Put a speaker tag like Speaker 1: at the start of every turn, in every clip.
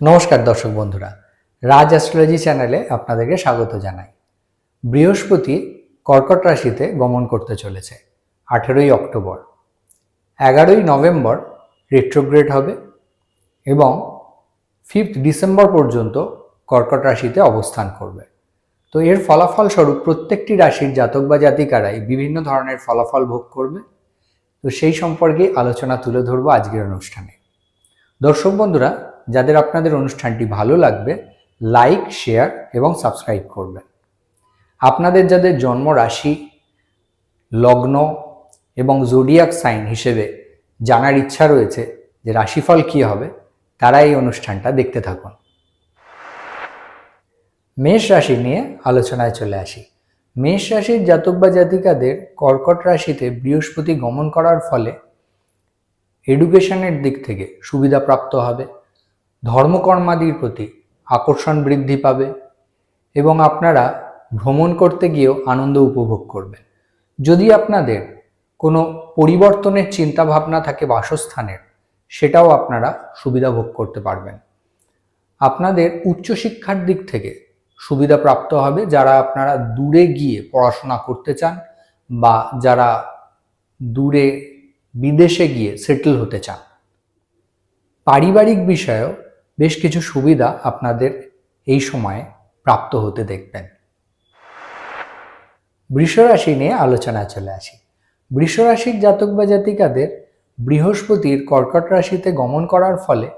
Speaker 1: নমস্কার দর্শক বন্ধুরা, রাজ অ্যাস্ট্রোলজি চ্যানেলে আপনাদেরকে স্বাগত জানাই। বৃহস্পতি কর্কট রাশিতে গমন করতে চলেছে, আঠেরোই অক্টোবর। এগারোই নভেম্বর রেট্রোগ্রেড হবে এবং ফিফথ ডিসেম্বর পর্যন্ত কর্কট রাশিতে অবস্থান করবে। তো এর ফলাফল স্বরূপ প্রত্যেকটি রাশির জাতক বা জাতিকারাই বিভিন্ন ধরনের ফলাফল ভোগ করবে। তো সেই সম্পর্কে আলোচনা তুলে ধরবো আজকের অনুষ্ঠানে। দর্শক বন্ধুরা যাদের আপনাদের অনুষ্ঠানটি ভালো লাগবে, লাইক, শেয়ার এবং সাবস্ক্রাইব করবেন। আপনাদের যাদের জন্ম রাশি, লগ্ন এবং জোডিয়াক সাইন হিসেবে জানার ইচ্ছা রয়েছে যে রাশিফল কী হবে, তারা এই অনুষ্ঠানটা দেখতে থাকুন। মেষ রাশি নিয়ে আলোচনায় চলে আসি। মেষ রাশির জাতক বা জাতিকাদের কর্কট রাশিতে বৃহস্পতি গমন করার ফলে এডুকেশনের দিক থেকে সুবিধা প্রাপ্ত হবে। ধর্মকর্মাদির প্রতি আকর্ষণ বৃদ্ধি পাবে এবং আপনারা ভ্রমণ করতে গিয়েও আনন্দ উপভোগ করবেন। যদি আপনাদের কোনো পরিবর্তনের চিন্তা ভাবনা থাকে বাসস্থানের, সেটাও আপনারা সুবিধা ভোগ করতে পারবেন। আপনাদের উচ্চশিক্ষার দিক থেকে সুবিধা প্রাপ্ত হবে যারা আপনারা দূরে গিয়ে পড়াশোনা করতে চান বা যারা দূরে বিদেশে গিয়ে সেটেল হতে চান। পারিবারিক বিষয়েও বেশ কিছু সুবিধা আপনাদের এই সময়ে প্রাপ্ত হতে দেখবেন। বৃষরাশি নিয়ে আলোচনা চলে আসি। বৃষরাশির জাতক বা জাতিকাদের বৃহস্পতির কর্কট রাশিতে গমন করার ফলে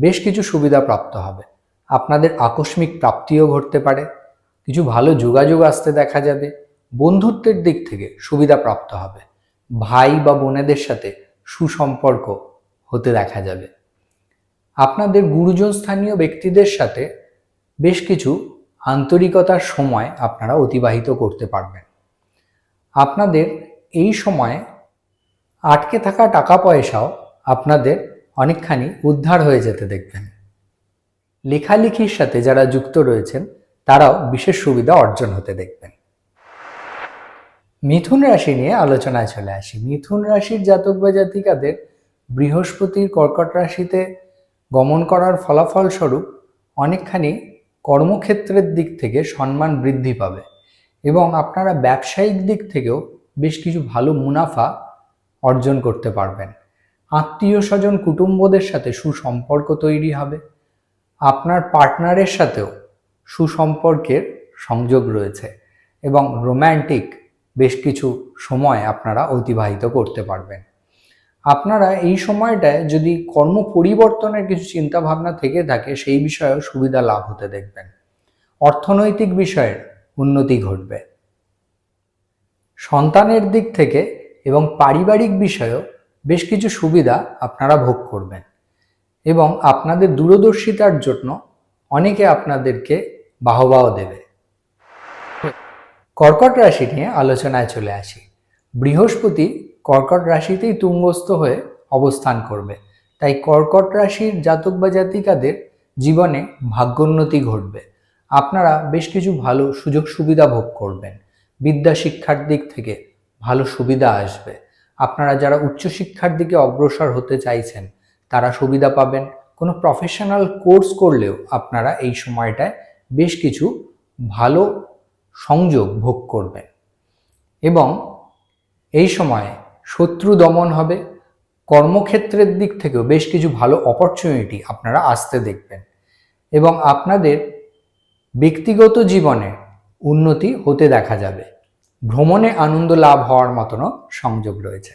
Speaker 1: বেশ কিছু সুবিধা প্রাপ্ত হবে। আপনাদের আকস্মিক প্রাপ্তিও ঘটতে পারে, কিছু ভালো যোগাযোগ আসতে দেখা যাবে, বন্ধুত্বের দিক থেকে সুবিধা প্রাপ্ত হবে। ভাই বা বোনেদের সাথে সুসম্পর্ক হতে দেখা যাবে। আপনাদের গুরুজন স্থানীয় ব্যক্তিদের সাথে বেশ কিছু আন্তরিকতার সময় আপনারা অতিবাহিত করতে পারবেন। আপনাদের এই সময়ে আটকে থাকা টাকা পয়সাও আপনাদের অনেকখানি উদ্ধার হয়ে যেতে দেখবেন। লেখালেখির সাথে যারা যুক্ত রয়েছেন, তারাও বিশেষ সুবিধা অর্জন হতে দেখবেন। মিথুন রাশি নিয়ে আলোচনায় চলে আসি। মিথুন রাশির জাতক বা জাতিকাদের বৃহস্পতির কর্কট রাশিতে গমন করার ফলাফলস্বরূপ অনেকখানি কর্মক্ষেত্রের দিক থেকে সম্মান বৃদ্ধি পাবে এবং আপনারা ব্যবসায়িক দিক থেকেও বেশ কিছু ভালো মুনাফা অর্জন করতে পারবেন। আত্মীয় স্বজন কুটুম্বদের সাথে সুসম্পর্ক তৈরি হবে। আপনার পার্টনারের সাথেও সুসম্পর্কের সংযোগ রয়েছে এবং রোম্যান্টিক বেশ কিছু সময় আপনারা অতিবাহিত করতে পারবেন। আপনারা এই সময়টায় যদি কর্ম পরিবর্তনের কিছু চিন্তা ভাবনা থেকে থাকে, সেই বিষয়েও সুবিধা লাভ হতে দেখবেন। অর্থনৈতিক বিষয়ের উন্নতি ঘটবে। সন্তানের দিক থেকে এবং পারিবারিক বিষয়েও বেশ কিছু সুবিধা আপনারা ভোগ করবেন এবং আপনাদের দূরদর্শিতার জন্য অনেকে আপনাদেরকে বাহবাও দেবে। কর্কট রাশি নিয়ে আলোচনায় চলে আসি। বৃহস্পতি কর্কট রাশিতেই তুঙ্গস্থ হয়ে অবস্থান করবে। তাই কর্কট রাশির জাতক বা জাতিকাদের জীবনে ভাগ্যোন্নতি ঘটবে। আপনারা বেশ কিছু ভালো সুযোগ সুবিধা ভোগ করবেন। বিদ্যা শিক্ষার দিক থেকে ভালো সুবিধা আসবে। আপনারা যারা উচ্চশিক্ষার দিকে অগ্রসর হতে চাইছেন, তারা সুবিধা পাবেন। কোনো প্রফেশনাল কোর্স করলেও আপনারা এই সময়টায় বেশ কিছু ভালো সংযোগ ভোগ করবেন। এবং এই সময়ে শত্রু দমন হবে। কর্মক্ষেত্রের দিক থেকেও বেশ কিছু ভালো অপরচুনিটি আপনারা আসতে দেখবেন। এবং আপনাদের ব্যক্তিগত জীবনে উন্নতি হতে দেখা যাবে। ভ্রমণে আনন্দ লাভ হওয়ার মতনও সংযোগ রয়েছে।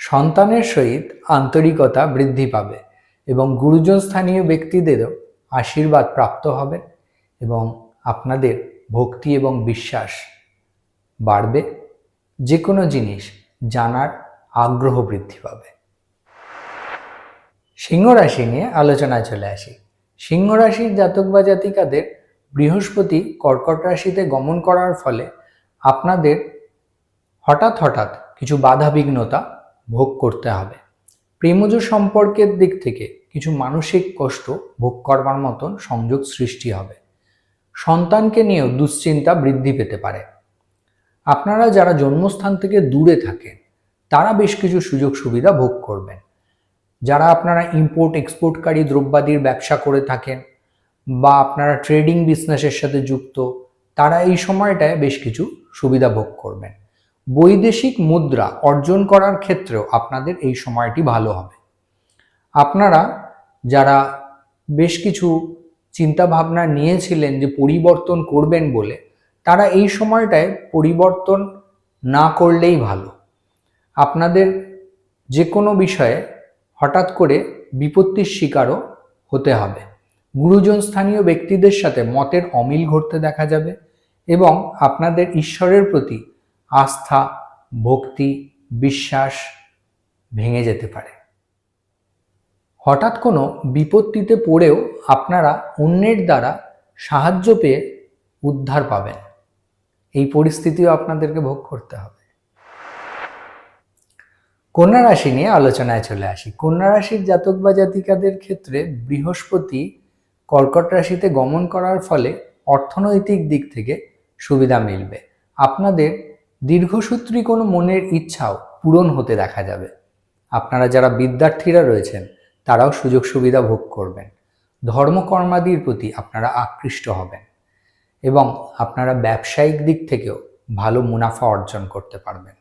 Speaker 1: সন্তানের সহিত আন্তরিকতা বৃদ্ধি পাবে এবং গুরুজন স্থানীয় ব্যক্তিদেরও আশীর্বাদ প্রাপ্ত হবে এবং আপনাদের ভক্তি এবং বিশ্বাস বাড়বে। যে কোনো জিনিস জানার আগ্রহ বৃদ্ধি পাবে। সিংহ রাশি নিয়ে আলোচনায় চলে আসি। সিংহ রাশির জাতক বা জাতিকাদের বৃহস্পতি কর্কট রাশিতে গমন করার ফলে আপনাদের হঠাৎ হঠাৎ কিছু বাধা বিঘ্নতা ভোগ করতে হবে। প্রেমজ সম্পর্কের দিক থেকে কিছু মানসিক কষ্ট ভোগ করবার মতন সংযোগ সৃষ্টি হবে। সন্তানকে নিয়েও দুশ্চিন্তা বৃদ্ধি পেতে পারে। আপনারা যারা জন্মস্থান থেকে দূরে থাকেন, তারা বেশ কিছু সুযোগ সুবিধা ভোগ করবেন। যারা আপনারা ইম্পোর্ট এক্সপোর্টকারী দ্রব্যাদির ব্যবসা করে থাকেন বা আপনারা ট্রেডিং বিজনেসের সাথে যুক্ত, তারা এই সময়টায় বেশ কিছু সুবিধা ভোগ করবেন। বৈদেশিক মুদ্রা অর্জন করার ক্ষেত্রেও আপনাদের এই সময়টি ভালো হবে। আপনারা যারা বেশ কিছু চিন্তা ভাবনা নিয়েছিলেন যে পরিবর্তন করবেন বলে তারা এই সময়টায় পরিবর্তন না করলেই ভালো। আপনাদের যে কোনো বিষয়ে হঠাৎ করে বিপত্তির শিকারও হতে হবে। গুরুজন স্থানীয় ব্যক্তিদের সাথে মতের অমিল ঘটতে দেখা যাবে এবং আপনাদের ঈশ্বরের প্রতি আস্থা, ভক্তি, বিশ্বাস ভেঙে যেতে পারে। হঠাৎ কোনো বিপত্তিতে পড়েও আপনারা অন্যের দ্বারা সাহায্য পেয়ে উদ্ধার পাবেন। এই পরিস্থিতিও আপনাদেরকে ভোগ করতে হবে। কন্যা রাশি নিয়ে আলোচনায় চলে আসি। কন্যা রাশির জাতক বা জাতিকাদের ক্ষেত্রে বৃহস্পতি কর্কট রাশিতে গমন করার ফলে অর্থনৈতিক দিক থেকে সুবিধা মিলবে। আপনাদের দীর্ঘসূত্রী কোনো মনের ইচ্ছাও পূরণ হতে দেখা যাবে। আপনারা যারা বিদ্যার্থীরা রয়েছেন, তারাও সুযোগ সুবিধা ভোগ করবেন। ধর্মকর্মাদির প্রতি আপনারা আকৃষ্ট হবেন। এবং আপনারা ব্যবসায়িক দিক থেকেও ভালো মুনাফা অর্জন করতে পারবেন।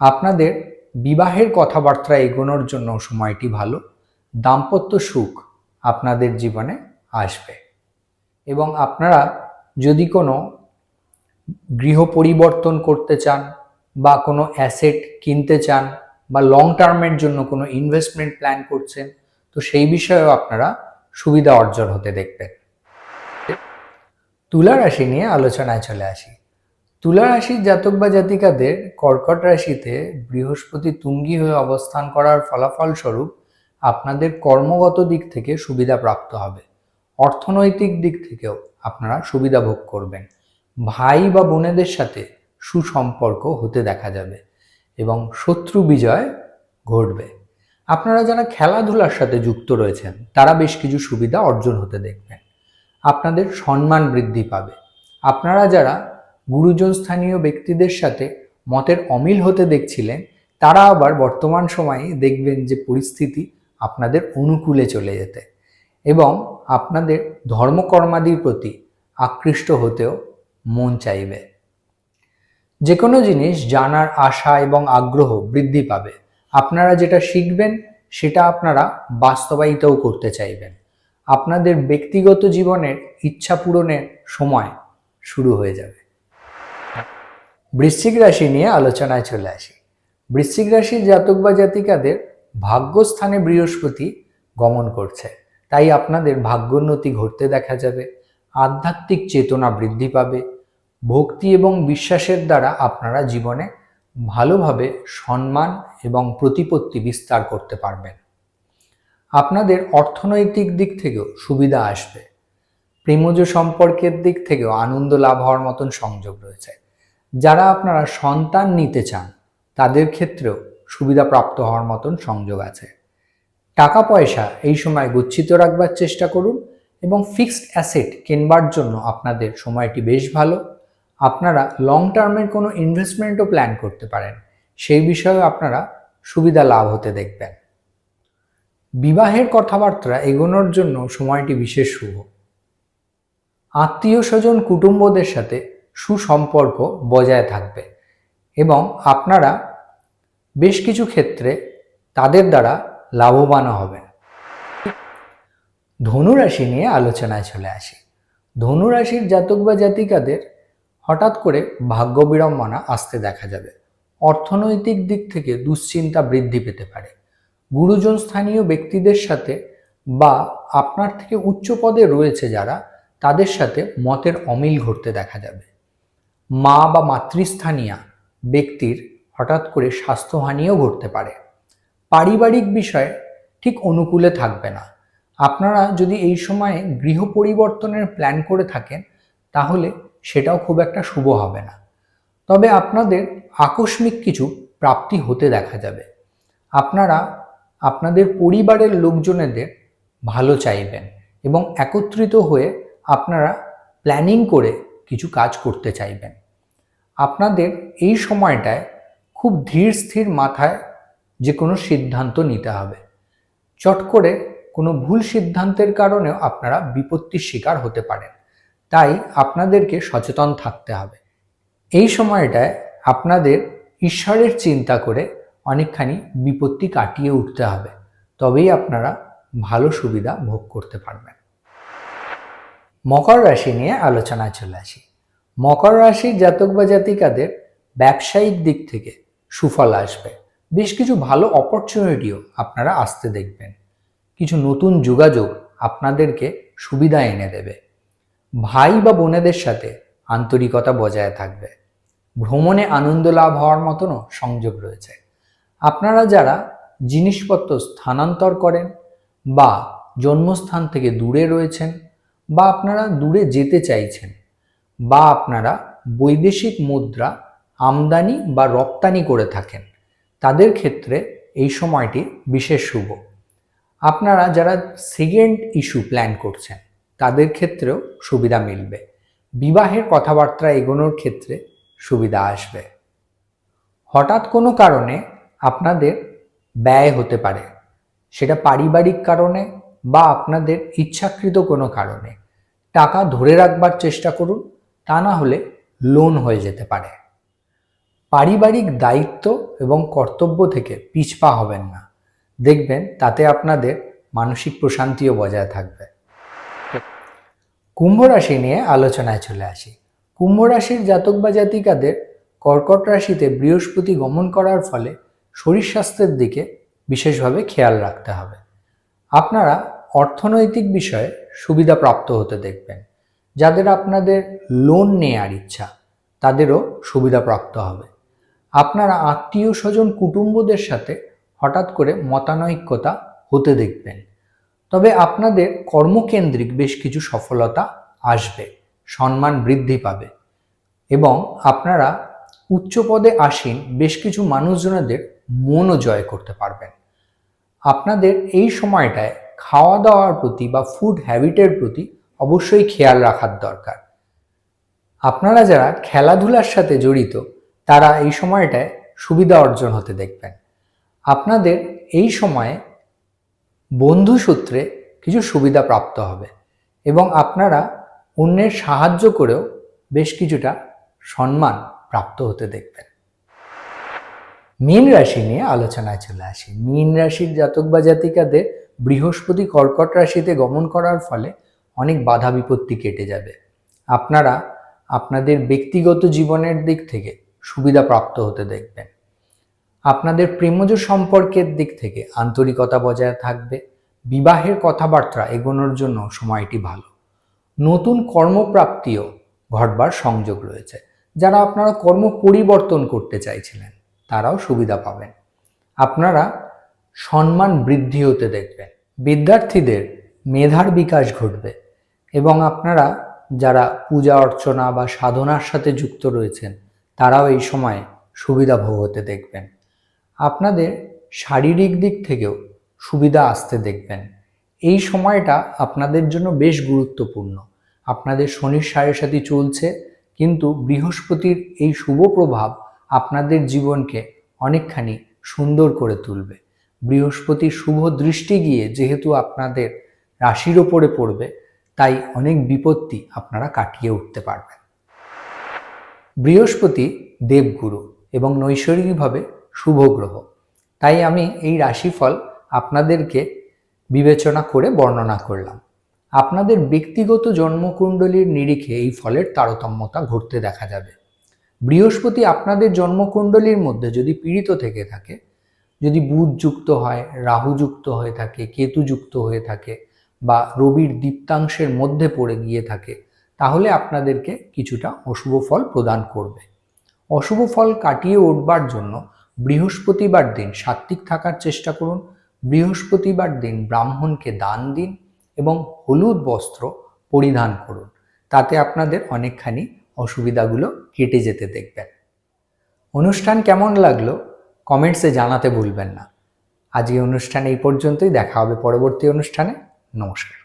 Speaker 1: আপনাদের বিবাহের কথাবার্তা এগোনোর জন্য সময়টি ভালো, দাম্পত্য সুখ আপনাদের জীবনে আসবে এবং আপনারা যদি কোনো গৃহ পরিবর্তন করতে চান বা কোনো অ্যাসেট কিনতে চান বা লং টার্মের জন্য কোনো ইনভেস্টমেন্ট প্ল্যান করছেন, তো সেই বিষয়েও আপনারা সুবিধা অর্জন হতে দেখবেন। তুলা রাশি নিয়ে আলোচনায় চলে আসি। তুলা রাশির জাতক বা জাতিকাদের কর্কট রাশিতে বৃহস্পতি তুঙ্গি হয়ে অবস্থান করার ফলাফল স্বরূপ আপনাদের কর্মগত দিক থেকে সুবিধা প্রাপ্ত হবে। অর্থনৈতিক দিক থেকেও আপনারা সুবিধা ভোগ করবেন। ভাই বা বোনেদের সাথে সুসম্পর্ক হতে দেখা যাবে এবং শত্রু বিজয় ঘটবে। আপনারা যারা খেলাধুলার সাথে যুক্ত রয়েছেন, তারা বেশ কিছু সুবিধা অর্জন হতে দেখবেন। আপনাদের সম্মান বৃদ্ধি পাবে। আপনারা যারা গুরুজন স্থানীয় ব্যক্তিদের সাথে মতের অমিল হতে দেখছিলেন, তারা আবার বর্তমান সময়ে দেখবেন যে পরিস্থিতি আপনাদের অনুকূলে চলে যেতে এবং আপনাদের ধর্মকর্মাদির প্রতি আকৃষ্ট হতেও মন চাইবে। যে কোনো জিনিস জানার আশা এবং আগ্রহ বৃদ্ধি পাবে। আপনারা যেটা শিখবেন, সেটা আপনারা বাস্তবায়িতও করতে চাইবেন। আপনাদের ব্যক্তিগত জীবনের ইচ্ছা পূরণের সময় শুরু হয়ে যাবে। বৃশ্চিক রাশি নিয়ে আলোচনায় চলে আসি। বৃশ্চিক রাশির জাতক বা জাতিকাদের ভাগ্যস্থানে বৃহস্পতি গমন করছে। তাই আপনাদের ভাগ্যোন্নতি ঘটতে দেখা যাবে, আধ্যাত্মিক চেতনা বৃদ্ধি পাবে, ভক্তি এবং বিশ্বাসের দ্বারা আপনারা জীবনে ভালোভাবে সম্মান এবং প্রতিপত্তি বিস্তার করতে পারবেন। আপনাদের অর্থনৈতিক দিক থেকেও সুবিধা আসবে। প্রেমজ সম্পর্কের দিক থেকেও আনন্দ লাভ হওয়ার মতন সংযোগ রয়েছে। যারা আপনারা সন্তান নিতে চান, তাদের ক্ষেত্রেও সুবিধা প্রাপ্ত হওয়ার মতন সংযোগ আছে। টাকা পয়সা এই সময় গুচ্ছিত রাখবার চেষ্টা করুন এবং ফিক্সড অ্যাসেট কেনবার জন্য আপনাদের সময়টি বেশ ভালো। আপনারা লং টার্মের কোনো ইনভেস্টমেন্টও প্ল্যান করতে পারেন। সেই বিষয়েও আপনারা সুবিধা লাভ হতে দেখবেন। বিবাহের কথাবার্তা এগোনোর জন্য সময়টি বিশেষ শুভ। আত্মীয় স্বজন কুটুম্বদের সাথে সুসম্পর্ক বজায় থাকবে এবং আপনারা বেশ কিছু ক্ষেত্রে তাদের দ্বারা লাভবানও হবেন। ধনুরাশি নিয়ে আলোচনায় চলে আসি। ধনুরাশির জাতক বা জাতিকাদের হঠাৎ করে ভাগ্য বিড়ম্বনা আসতে দেখা যাবে। অর্থনৈতিক দিক থেকে দুশ্চিন্তা বৃদ্ধি পেতে পারে। গুরুজন স্থানীয় ব্যক্তিদের সাথে বা আপনার থেকে উচ্চ পদে রয়েছে যারা, তাদের সাথে মতের অমিল ঘটতে দেখা যাবে। মা বা মাতৃস্থানীয় ব্যক্তির হঠাৎ করে স্বাস্থ্যহানিও ঘটতে পারে। পারিবারিক বিষয়ে ঠিক অনুকূলে থাকবে না। আপনারা যদি এই সময়ে গৃহ পরিবর্তনের প্ল্যান করে থাকেন, তাহলে সেটাও খুব একটা শুভ হবে না। তবে আপনাদের আকস্মিক কিছু প্রাপ্তি হতে দেখা যাবে। আপনারা আপনাদের পরিবারের লোকজনেদের ভালো চাইবেন এবং একত্রিত হয়ে আপনারা প্ল্যানিং করে কিছু কাজ করতে চাইবেন। আপনাদের এই সময়টায় খুব ধীর স্থির মাথায় যে কোনো সিদ্ধান্ত নিতে হবে। চট করে কোনো ভুল সিদ্ধান্তের কারণেও আপনারা বিপত্তির শিকার হতে পারেন। তাই আপনাদেরকে সচেতন থাকতে হবে। এই সময়টায় আপনাদের ঈশ্বরের চিন্তা করে অনেকখানি বিপত্তি কাটিয়ে উঠতে হবে। তবেই আপনারা ভালো সুবিধা ভোগ করতে পারবেন। মকর রাশি নিয়ে আলোচনায় চলে আসি। মকর রাশির জাতক বা জাতিকাদের ব্যবসায়িক দিক থেকে সুফল আসবে। বেশ কিছু ভালো অপরচুনিটিও আপনারা আসতে দেখবেন। কিছু নতুন যোগাযোগ আপনাদেরকে সুবিধা এনে দেবে। ভাই বা বোনেদের সাথে আন্তরিকতা বজায় থাকবে। ভ্রমণে আনন্দ লাভ হওয়ার মতনও সংযোগ রয়েছে। আপনারা যারা জিনিসপত্র স্থানান্তর করেন বা জন্মস্থান থেকে দূরে রয়েছেন বা আপনারা দূরে যেতে চাইছেন বা আপনারা বৈদেশিক মুদ্রা আমদানি বা রপ্তানি করে থাকেন, তাদের ক্ষেত্রে এই সময়টি বিশেষ শুভ। আপনারা যারা সেকেন্ড ইস্যু প্ল্যান করছেন, তাদের ক্ষেত্রেও সুবিধা মিলবে। বিবাহের কথাবার্তা এগোনোর ক্ষেত্রে সুবিধা আসবে। হঠাৎ কোনো কারণে আপনাদের ব্যয় হতে পারে। সেটা পারিবারিক কারণে বা আপনাদের ইচ্ছাকৃত কোনো কারণে। টাকা ধরে রাখবার চেষ্টা করুন, তা না হলে লোন হয়ে যেতে পারে। পারিবারিক দায়িত্ব এবং কর্তব্য থেকে পিছপা হবেন না। দেখবেন তাতে আপনাদের মানসিক প্রশান্তিও বজায় থাকবে। কুম্ভ রাশি নিয়ে আলোচনায় চলে আসি। কুম্ভ রাশির জাতক বা জাতিকাদের কর্কট রাশিতে বৃহস্পতি গমন করার ফলে শরীর স্বাস্থ্যের দিকে বিশেষভাবে খেয়াল রাখতে হবে। আপনারা অর্থনৈতিক বিষয়ে সুবিধা প্রাপ্ত হতে দেখবেন। যাদের আপনাদের লোন নেয়ার ইচ্ছা, তাদেরও সুবিধা প্রাপ্ত হবে। আপনারা আত্মীয় স্বজন কুটুম্বদের সাথে হঠাৎ করে মতানৈক্যতা হতে দেখবেন। তবে আপনাদের কর্মকেন্দ্রিক বেশ কিছু সফলতা আসবে, সম্মান বৃদ্ধি পাবে এবং আপনারা উচ্চ পদে আসীন বেশ কিছু মানুষজনদের মনও জয় করতে পারবেন। আপনাদের এই সময়টায় খাওয়া দাওয়ার প্রতি বা ফুড হ্যাবিটের প্রতি অবশ্যই খেয়াল রাখার দরকার। আপনারা যারা খেলাধুলার সাথে জড়িত, তারা এই সময়টায় সুবিধা অর্জন হতে দেখবেন। আপনাদের এই সময়ে বন্ধু সূত্রে কিছু সুবিধা প্রাপ্ত হবে এবং আপনারা অন্যের সাহায্য করেও বেশ কিছুটা সম্মান প্রাপ্ত হতে দেখবেন। মীন রাশি নিয়ে আলোচনায় চলে আসি। মীন রাশির জাতক বা জাতিকাদের বৃহস্পতি কর্কট রাশিতে গমন করার ফলে অনেক বাধা বিপত্তি কেটে যাবে। আপনারা আপনাদের ব্যক্তিগত জীবনের দিক থেকে সুবিধা প্রাপ্ত হতে দেখবেন। আপনাদের প্রেমজ সম্পর্কের দিক থেকে আন্তরিকতা বজায় থাকবে। বিবাহের কথাবার্তা এগোনোর জন্য সময়টি ভালো। নতুন কর্মপ্রাপ্তিও ঘটবার সংযোগ রয়েছে। যারা আপনারা কর্ম পরিবর্তন করতে চাইছিলেন তারাও সুবিধা পাবেন। আপনারা সম্মান বৃদ্ধি হতে দেখবেন। বিদ্যার্থীদের মেধার বিকাশ ঘটবে এবং আপনারা যারা পূজা অর্চনা বা সাধনার সাথে যুক্ত রয়েছেন, তারাও এই সময় সুবিধা ভোগ হতে দেখবেন। আপনাদের শারীরিক দিক থেকেও সুবিধা আসতে দেখবেন। এই সময়টা আপনাদের জন্য বেশ গুরুত্বপূর্ণ। আপনাদের শনির সাড়ে সাথে চলছে, কিন্তু বৃহস্পতির এই শুভ প্রভাব আপনাদের জীবনকে অনেকখানি সুন্দর করে তুলবে। বৃহস্পতি শুভ দৃষ্টি গিয়ে যেহেতু আপনাদের রাশির ওপরে পড়বে, তাই অনেক বিপত্তি আপনারা কাটিয়ে উঠতে পারবেন। বৃহস্পতি দেবগুরু এবং নৈসর্গিকভাবে শুভ গ্রহ। তাই আমি এই রাশিফল আপনাদেরকে বিবেচনা করে বর্ণনা করলাম। আপনাদের ব্যক্তিগত জন্মকুণ্ডলীর নিরিখে এই ফলের তারতম্যতা ঘটতে দেখা যাবে। বৃহস্পতি আপনাদের জন্মকুণ্ডলীর মধ্যে যদি পীড়িত থেকে থাকে, যদি বুধ যুক্ত হয়, রাহু যুক্ত হয়ে থাকে, কেতু যুক্ত হয়ে থাকে বা রবির দীপ্তাংশের মধ্যে পড়ে গিয়ে থাকে, তাহলে আপনাদেরকে কিছুটা অশুভ ফল প্রদান করবে। অশুভ ফল কাটিয়ে উঠবার জন্য বৃহস্পতিবার দিন সাত্বিক থাকার চেষ্টা করুন, বৃহস্পতিবার দিন ব্রাহ্মণকে দান দিন এবং হলুদ বস্ত্র পরিধান করুন, তাতে আপনাদের অনেকখানি অসুবিধাগুলো কেটে যেতে দেখবেন। অনুষ্ঠান কেমন লাগল কমেন্টসে জানাতে ভুলবেন না। আজকে অনুষ্ঠান এই পর্যন্তই। দেখা হবে পরবর্তী অনুষ্ঠানে। নমস্কার।